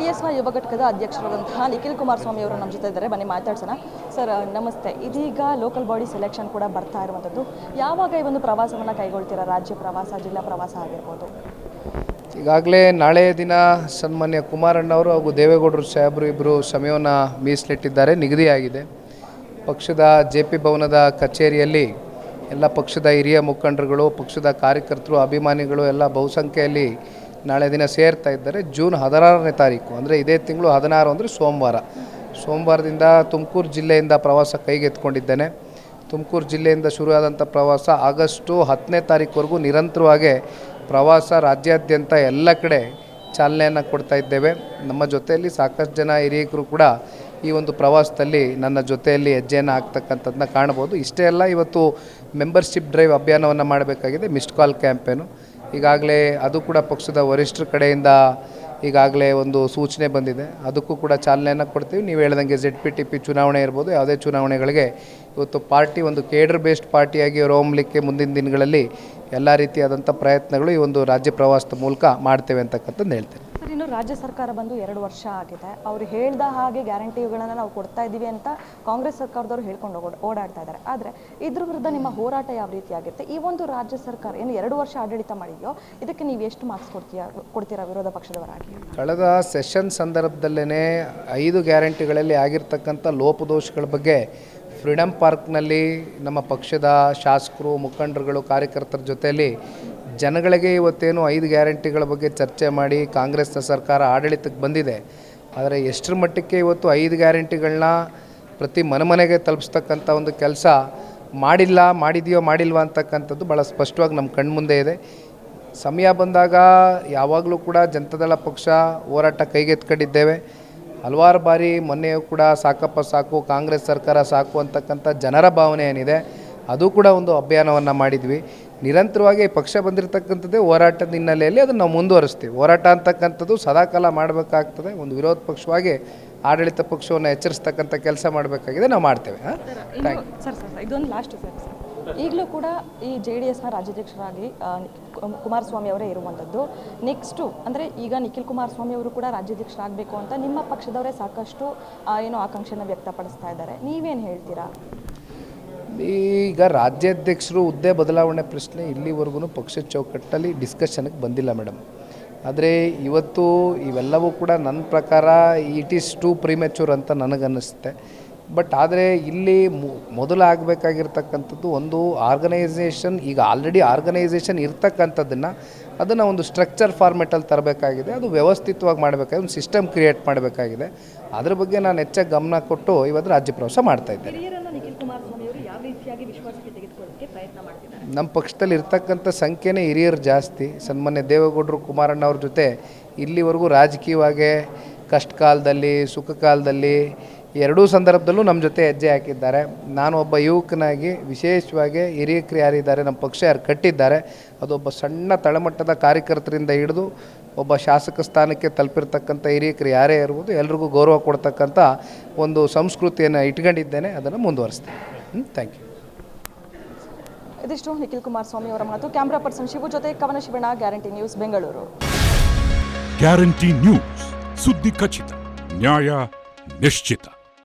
D ನ ಯುವ ಘಟಕದ ಅಧ್ಯಕ್ಷರಾದಂತಹ ನಿಖಿಲ್ ಕುಮಾರಸ್ವಾಮಿ ಅವರು ನಮ್ಮ ಜೊತೆ ಇದ್ದಾರೆ. ಬನ್ನಿ, ಮಾತಾಡ್ಸೋಣ. ಸರ್, ನಮಸ್ತೆ. ಇದೀಗ ಲೋಕಲ್ ಬಾಡಿ ಸೆಲೆಕ್ಷನ್ ಕೂಡ ಬರ್ತಾ ಇರುವಂಥದ್ದು. ಯಾವಾಗ ಈ ಒಂದು ಪ್ರವಾಸವನ್ನು ಕೈಗೊಳ್ತೀರಾ? ರಾಜ್ಯ ಪ್ರವಾಸ, ಜಿಲ್ಲಾ ಪ್ರವಾಸ ಆಗಿರ್ಬೋದು? ಈಗಾಗಲೇ ನಾಳೆ ದಿನ ಸನ್ಮಾನ್ಯ ಕುಮಾರಣ್ಣವರು ಹಾಗೂ ದೇವೇಗೌಡರು ಸಾಹೇಬರು ಇಬ್ಬರು ಸಮಯವನ್ನು ಮೀಸಲಿಟ್ಟಿದ್ದಾರೆ. ನಿಗದಿಯಾಗಿದೆ. ಪಕ್ಷದ ಜೆ ಪಿ ಭವನದ ಕಚೇರಿಯಲ್ಲಿ ಎಲ್ಲ ಪಕ್ಷದ ಹಿರಿಯ ಮುಖಂಡರುಗಳು, ಪಕ್ಷದ ಕಾರ್ಯಕರ್ತರು, ಅಭಿಮಾನಿಗಳು ಎಲ್ಲ ಬಹುಸಂಖ್ಯೆಯಲ್ಲಿ ನಾಳೆ ದಿನ ಸೇರ್ತಾ ಇದ್ದಾರೆ. ಜೂನ್ ಹದಿನಾರನೇ ತಾರೀಕು, ಅಂದರೆ ಇದೇ ತಿಂಗಳು ಹದಿನಾರು ಅಂದರೆ ಸೋಮವಾರ. ಸೋಮವಾರದಿಂದ ತುಮಕೂರು ಜಿಲ್ಲೆಯಿಂದ ಪ್ರವಾಸ ಕೈಗೆತ್ಕೊಂಡಿದ್ದೇನೆ ತುಮಕೂರು ಜಿಲ್ಲೆಯಿಂದ ಶುರುವಾದಂಥ ಪ್ರವಾಸ ಆಗಸ್ಟು ಹತ್ತನೇ ತಾರೀಕುವರೆಗೂ ನಿರಂತರವಾಗಿ ಪ್ರವಾಸ ರಾಜ್ಯಾದ್ಯಂತ ಎಲ್ಲ ಕಡೆ ಚಾಲನೆಯನ್ನು ಕೊಡ್ತಾ ಇದ್ದೇವೆ. ನಮ್ಮ ಜೊತೆಯಲ್ಲಿ ಸಾಕಷ್ಟು ಜನ ಹಿರಿಯಕರು ಕೂಡ ಈ ಒಂದು ಪ್ರವಾಸದಲ್ಲಿ ನನ್ನ ಜೊತೆಯಲ್ಲಿ ಹೆಜ್ಜೆಯನ್ನು ಹಾಕ್ತಕ್ಕಂಥದ್ದನ್ನ ಕಾಣ್ಬೋದು ಇಷ್ಟೇ ಅಲ್ಲ, ಇವತ್ತು ಮೆಂಬರ್ಶಿಪ್ ಡ್ರೈವ್ ಅಭಿಯಾನವನ್ನು ಮಾಡಬೇಕಾಗಿದೆ ಮಿಸ್ಡ್ ಕಾಲ್ ಕ್ಯಾಂಪೇನು ಈಗಾಗಲೇ ಅದು ಕೂಡ ಪಕ್ಷದ ವರಿಷ್ಠರ ಕಡೆಯಿಂದ ಈಗಾಗಲೇ ಒಂದು ಸೂಚನೆ ಬಂದಿದೆ. ಅದಕ್ಕೂ ಕೂಡ ಚಾಲನೆಯನ್ನು ಕೊಡ್ತೀವಿ. ನೀವು ಹೇಳ್ದಂಗೆ ಜೆಡ್ ಪಿ ಟಿ ಪಿ ಚುನಾವಣೆ ಇರ್ಬೋದು. ಯಾವುದೇ ಚುನಾವಣೆಗಳಿಗೆ ಇವತ್ತು ಪಾರ್ಟಿ ಒಂದು ಕೇಡರ್ ಬೇಸ್ಡ್ ಪಾರ್ಟಿಯಾಗಿ ರೋಮ್ಲಿಕ್ಕೆ ಮುಂದಿನ ದಿನಗಳಲ್ಲಿ ಎಲ್ಲ ರೀತಿಯಾದಂಥ ಪ್ರಯತ್ನಗಳು ಈ ಒಂದು ರಾಜ್ಯ ಪ್ರವಾಸದ ಮೂಲಕ ಮಾಡ್ತೇವೆ ಅಂತಕ್ಕಂಥದ್ದು ಹೇಳ್ತೇನೆ. ಇನ್ನು ರಾಜ್ಯ ಸರ್ಕಾರ ಬಂದು ಎರಡು ವರ್ಷ ಆಗಿದೆ. ಅವರು ಹೇಳ್ದ ಹಾಗೆ ಗ್ಯಾರಂಟಿಗಳನ್ನು ನಾವು ಕೊಡ್ತಾ ಇದ್ದೀವಿ ಅಂತ ಕಾಂಗ್ರೆಸ್ ಸರ್ಕಾರದವರು ಹೇಳ್ಕೊಂಡು ಓಡ್- ಓಡಾಡ್ತಾ ಇದ್ದಾರೆ. ಆದರೆ ಇದ್ರ ವಿರುದ್ಧ ನಿಮ್ಮ ಹೋರಾಟ ಯಾವ ರೀತಿ ಆಗಿರುತ್ತೆ ಈ ಒಂದು ರಾಜ್ಯ ಸರ್ಕಾರ ಏನು ಎರಡು ವರ್ಷ ಆಡಳಿತ ಮಾಡಿದೆಯೋ? ಇದಕ್ಕೆ ನೀವು ಎಷ್ಟು ಮಾರ್ಕ್ಸ್ ಕೊಡ್ತೀಯ, ಕೊಡ್ತೀರಾ ವಿರೋಧ ಪಕ್ಷದವರಾಗಿ? ಕಳೆದ ಸೆಷನ್ ಸಂದರ್ಭದಲ್ಲೇ ಐದು ಗ್ಯಾರಂಟಿಗಳಲ್ಲಿ ಆಗಿರ್ತಕ್ಕಂಥ ಲೋಪದೋಷಗಳ ಬಗ್ಗೆ ಫ್ರೀಡಮ್ ಪಾರ್ಕ್ನಲ್ಲಿ ನಮ್ಮ ಪಕ್ಷದ ಶಾಸಕರು, ಮುಖಂಡರುಗಳು, ಕಾರ್ಯಕರ್ತರ ಜೊತೆಯಲ್ಲಿ ಜನಗಳಿಗೆ ಇವತ್ತೇನು ಐದು ಗ್ಯಾರಂಟಿಗಳ ಬಗ್ಗೆ ಚರ್ಚೆ ಮಾಡಿ ಕಾಂಗ್ರೆಸ್ನ ಸರ್ಕಾರ ಆಡಳಿತಕ್ಕೆ ಬಂದಿದೆ. ಆದರೆ ಎಷ್ಟರ ಮಟ್ಟಕ್ಕೆ ಇವತ್ತು ಐದು ಗ್ಯಾರಂಟಿಗಳನ್ನ ಪ್ರತಿ ಮನೆ ಮನೆಗೆ ತಲುಪಿಸ್ತಕ್ಕಂಥ ಒಂದು ಕೆಲಸ ಮಾಡಿಲ್ಲ, ಮಾಡಿದೆಯೋ, ಮಾಡಿಲ್ವಾ ಅಂತಕ್ಕಂಥದ್ದು ಭಾಳ ಸ್ಪಷ್ಟವಾಗಿ ನಮ್ಮ ಕಣ್ಮುಂದೆ ಇದೆ. ಸಮಯ ಬಂದಾಗ ಯಾವಾಗಲೂ ಕೂಡ ಜನತಾದಳ ಪಕ್ಷ ಹೋರಾಟ ಕೈಗೆತ್ಕೊಂಡಿದ್ದೇವೆ ಹಲವಾರು ಬಾರಿ ಮೊನ್ನೆಯೂ ಕೂಡ ಸಾಕಪ್ಪ ಸಾಕು, ಕಾಂಗ್ರೆಸ್ ಸರ್ಕಾರ ಸಾಕು ಅಂತಕ್ಕಂಥ ಜನರ ಭಾವನೆ ಏನಿದೆ, ಅದು ಕೂಡ ಒಂದು ಅಭಿಯಾನವನ್ನು ಮಾಡಿದ್ವಿ. ನಿರಂತರವಾಗಿ ಪಕ್ಷ ಬಂದಿರತಕ್ಕಂಥದ್ದೇ ಹೋರಾಟದ ಹಿನ್ನೆಲೆಯಲ್ಲಿ ಅದನ್ನು ನಾವು ಮುಂದುವರಿಸ್ತೀವಿ. ಹೋರಾಟ ಅಂತಕ್ಕಂಥದ್ದು ಸದಾಕಾಲ ಮಾಡಬೇಕಾಗ್ತದೆ. ಒಂದು ವಿರೋಧ ಪಕ್ಷವಾಗಿ ಆಡಳಿತ ಪಕ್ಷವನ್ನು ಎಚ್ಚರಿಸ್ತಕ್ಕಂಥ ಕೆಲಸ ಮಾಡಬೇಕಾಗಿದೆ. ನಾವು ಮಾಡ್ತೇವೆ. ಸರ್ ಸರ್ ಇದೊಂದು ಲಾಸ್ಟ್ ಸರ್. ಈಗಲೂ ಕೂಡ ಈ ಜೆ ಡಿ ಎಸ್ನ ರಾಜ್ಯಾಧ್ಯಕ್ಷರಾಗಿ ಕುಮಾರಸ್ವಾಮಿ ಅವರೇ ಇರುವಂಥದ್ದು. ನೆಕ್ಸ್ಟು ಅಂದರೆ ಈಗ ನಿಖಿಲ್ ಕುಮಾರಸ್ವಾಮಿ ಅವರು ಕೂಡ ರಾಜ್ಯಾಧ್ಯಕ್ಷರಾಗಬೇಕು ಅಂತ ನಿಮ್ಮ ಪಕ್ಷದವರೇ ಸಾಕಷ್ಟು ಏನು ಏನೋ ಆಕಾಂಕ್ಷೆನ ವ್ಯಕ್ತಪಡಿಸ್ತಾ ಇದ್ದಾರೆ. ನೀವೇನು ಹೇಳ್ತೀರಾ? ಈಗ ರಾಜ್ಯಾಧ್ಯಕ್ಷರು ಹುದ್ದೆ ಬದಲಾವಣೆ ಪ್ರಶ್ನೆ ಇಲ್ಲಿವರೆಗೂ ಪಕ್ಷದ ಚೌಕಟ್ಟಲ್ಲಿ ಡಿಸ್ಕಷನ್ಗೆ ಬಂದಿಲ್ಲ ಮೇಡಮ್. ಆದರೆ ಇವತ್ತು ಇವೆಲ್ಲವೂ ಕೂಡ ನನ್ನ ಪ್ರಕಾರ ಇಟ್ ಈಸ್ ಟು ಪ್ರಿಮೆಚೂರ್ ಅಂತ ನನಗನ್ನಿಸುತ್ತೆ. ಬಟ್ ಆದರೆ ಇಲ್ಲಿ ಮೊದಲು ಆಗಬೇಕಾಗಿರ್ತಕ್ಕಂಥದ್ದು ಒಂದು ಆರ್ಗನೈಸೇಷನ್ ಈಗ ಆಲ್ರೆಡಿ ಆರ್ಗನೈಸೇಷನ್ ಇರ್ತಕ್ಕಂಥದ್ದನ್ನು ಅದನ್ನು ಒಂದು ಸ್ಟ್ರಕ್ಚರ್ ಫಾರ್ಮೆಟಲ್ಲಿ ತರಬೇಕಾಗಿದೆ. ಅದು ವ್ಯವಸ್ಥಿತವಾಗಿ ಮಾಡಬೇಕಾಗಿದೆ, ಒಂದು ಸಿಸ್ಟಮ್ ಕ್ರಿಯೇಟ್ ಮಾಡಬೇಕಾಗಿದೆ. ಅದ್ರ ಬಗ್ಗೆ ನಾನು ಹೆಚ್ಚಾಗಿ ಗಮನ ಕೊಟ್ಟು ಇವತ್ತು ರಾಜ್ಯ ಪ್ರವಾಸ ಮಾಡ್ತಾ ನಮ್ಮ ಪಕ್ಷದಲ್ಲಿ ಇರ್ತಕ್ಕಂಥ ಸಂಖ್ಯೆನೇ ಹಿರಿಯರು ಜಾಸ್ತಿ. ಸನ್ಮಾನ್ಯ ದೇವೇಗೌಡರು, ಕುಮಾರಣ್ಣ ಅವ್ರ ಜೊತೆ ಇಲ್ಲಿವರೆಗೂ ರಾಜಕೀಯವಾಗಿ ಕಷ್ಟ ಕಾಲದಲ್ಲಿ, ಸುಖ ಕಾಲದಲ್ಲಿ ಎರಡೂ ಸಂದರ್ಭದಲ್ಲೂ ನಮ್ಮ ಜೊತೆ ಹೆಜ್ಜೆ ಹಾಕಿದ್ದಾರೆ. ನಾನು ಒಬ್ಬ ಯುವಕನಾಗಿ ವಿಶೇಷವಾಗಿ ಹಿರಿಯಕರು ಯಾರಿದ್ದಾರೆ, ನಮ್ಮ ಪಕ್ಷ ಯಾರು ಕಟ್ಟಿದ್ದಾರೆ, ಅದೊಬ್ಬ ಸಣ್ಣ ತಳಮಟ್ಟದ ಕಾರ್ಯಕರ್ತರಿಂದ ಹಿಡಿದು ಒಬ್ಬ ಶಾಸಕ ಸ್ಥಾನಕ್ಕೆ ತಲುಪಿರ್ತಕ್ಕಂಥ ಹಿರಿಯಕರು ಯಾರೇ ಇರ್ಬೋದು, ಎಲ್ರಿಗೂ ಗೌರವ ಕೊಡ್ತಕ್ಕಂಥ ಒಂದು ಸಂಸ್ಕೃತಿಯನ್ನು ಇಟ್ಕೊಂಡಿದ್ದೇನೆ, ಅದನ್ನು ಮುಂದುವರಿಸ್ತೇನೆ. ಥ್ಯಾಂಕ್ ಯು ಇದಿಷ್ಟು ನಿಖಿಲ್ ಕುಮಾರಸ್ವಾಮಿ ಅವರ ಮಾತು. ಕ್ಯಾಮರಾ ಪರ್ಸನ್ ಶಿವು ಜೊತೆ Kavana Shivanna guarantee news Bengaluru guarantee news ಸುದ್ದಿ ಖಚಿತ ನ್ಯಾಯ ನಿಶ್ಚಿತ.